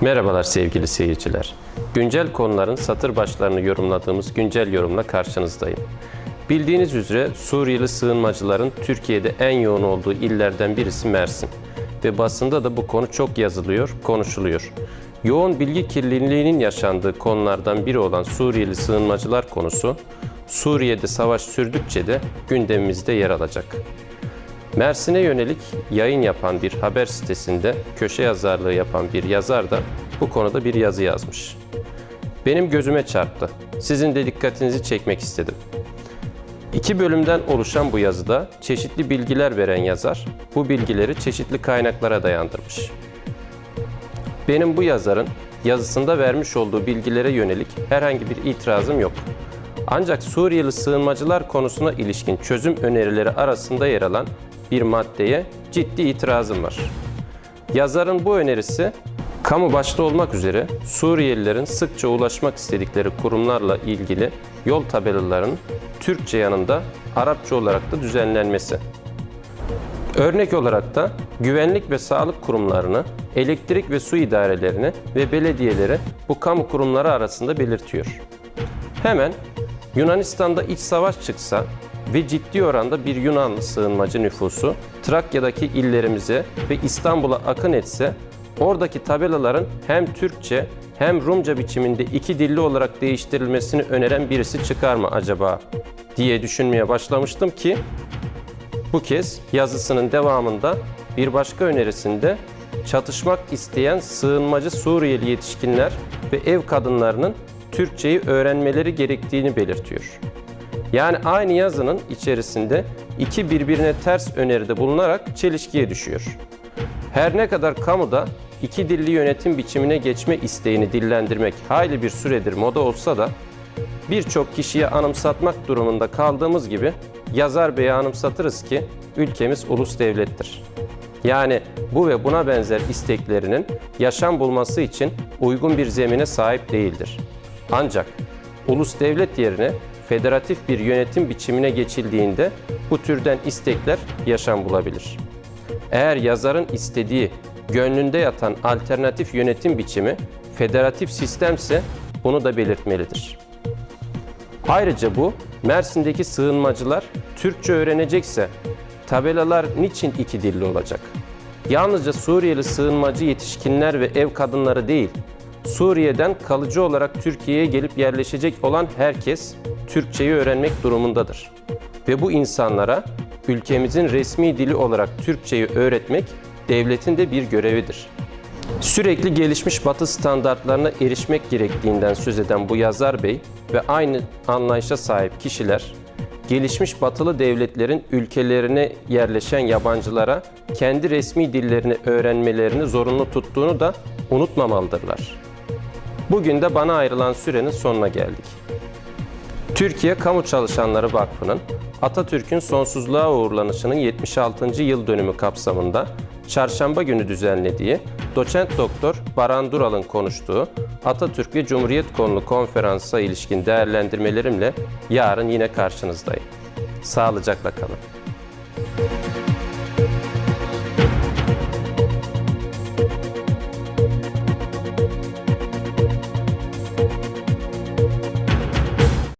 Merhabalar sevgili seyirciler. Güncel konuların satır başlarını yorumladığımız güncel yorumla karşınızdayım. Bildiğiniz üzere Suriyeli sığınmacıların Türkiye'de en yoğun olduğu illerden birisi Mersin. Ve basında da bu konu çok yazılıyor, konuşuluyor. Yoğun bilgi kirliliğinin yaşandığı konulardan biri olan Suriyeli sığınmacılar konusu, Suriye'de savaş sürdükçe de gündemimizde yer alacak. Mersin'e yönelik yayın yapan bir haber sitesinde köşe yazarlığı yapan bir yazar da bu konuda bir yazı yazmış. Benim gözüme çarptı. Sizin de dikkatinizi çekmek istedim. İki bölümden oluşan bu yazıda çeşitli bilgiler veren yazar bu bilgileri çeşitli kaynaklara dayandırmış. Benim bu yazarın yazısında vermiş olduğu bilgilere yönelik herhangi bir itirazım yok. Ancak Suriyeli sığınmacılar konusuna ilişkin çözüm önerileri arasında yer alan bir maddeye ciddi itirazım var. Yazarın bu önerisi kamu başta olmak üzere Suriyelilerin sıkça ulaşmak istedikleri kurumlarla ilgili yol tabelalarının Türkçe yanında Arapça olarak da düzenlenmesi. Örnek olarak da güvenlik ve sağlık kurumlarını, elektrik ve su idarelerini ve belediyeleri bu kamu kurumları arasında belirtiyor. Hemen Yunanistan'da iç savaş çıksa ve ciddi oranda bir Yunanlı sığınmacı nüfusu Trakya'daki illerimize ve İstanbul'a akın etse oradaki tabelaların hem Türkçe hem Rumca biçiminde iki dilli olarak değiştirilmesini öneren birisi çıkar mı acaba diye düşünmeye başlamıştım ki bu kez yazısının devamında bir başka önerisinde çatışmak isteyen sığınmacı Suriyeli yetişkinler ve ev kadınlarının Türkçeyi öğrenmeleri gerektiğini belirtiyor. Yani aynı yazının içerisinde iki birbirine ters öneride bulunarak çelişkiye düşüyor. Her ne kadar kamuda iki dilli yönetim biçimine geçme isteğini dillendirmek hayli bir süredir moda olsa da birçok kişiye anımsatmak durumunda kaldığımız gibi yazar beyi anımsatırız ki ülkemiz ulus devlettir. Yani bu ve buna benzer isteklerinin yaşam bulması için uygun bir zemine sahip değildir. Ancak ulus devlet yerine federatif bir yönetim biçimine geçildiğinde bu türden istekler yaşam bulabilir. Eğer yazarın istediği, gönlünde yatan alternatif yönetim biçimi federatif sistemse bunu da belirtmelidir. Ayrıca bu Mersin'deki sığınmacılar Türkçe öğrenecekse tabelalar niçin iki dilli olacak? Yalnızca Suriyeli sığınmacı yetişkinler ve ev kadınları değil, Suriye'den kalıcı olarak Türkiye'ye gelip yerleşecek olan herkes Türkçeyi öğrenmek durumundadır. Ve bu insanlara ülkemizin resmi dili olarak Türkçeyi öğretmek devletin de bir görevidir. Sürekli gelişmiş batı standartlarına erişmek gerektiğinden söz eden bu yazar bey ve aynı anlayışa sahip kişiler gelişmiş batılı devletlerin ülkelerine yerleşen yabancılara kendi resmi dillerini öğrenmelerini zorunlu tuttuğunu da unutmamalıdırlar. Bugün de bana ayrılan sürenin sonuna geldik. Türkiye Kamu Çalışanları Vakfı'nın Atatürk'ün sonsuzluğa uğurlanışının 76. yıl dönümü kapsamında çarşamba günü düzenlediği doçent doktor Baran Dural'ın konuştuğu Atatürk ve Cumhuriyet konulu konferansa ilişkin değerlendirmelerimle yarın yine karşınızdayım. Sağlıcakla kalın.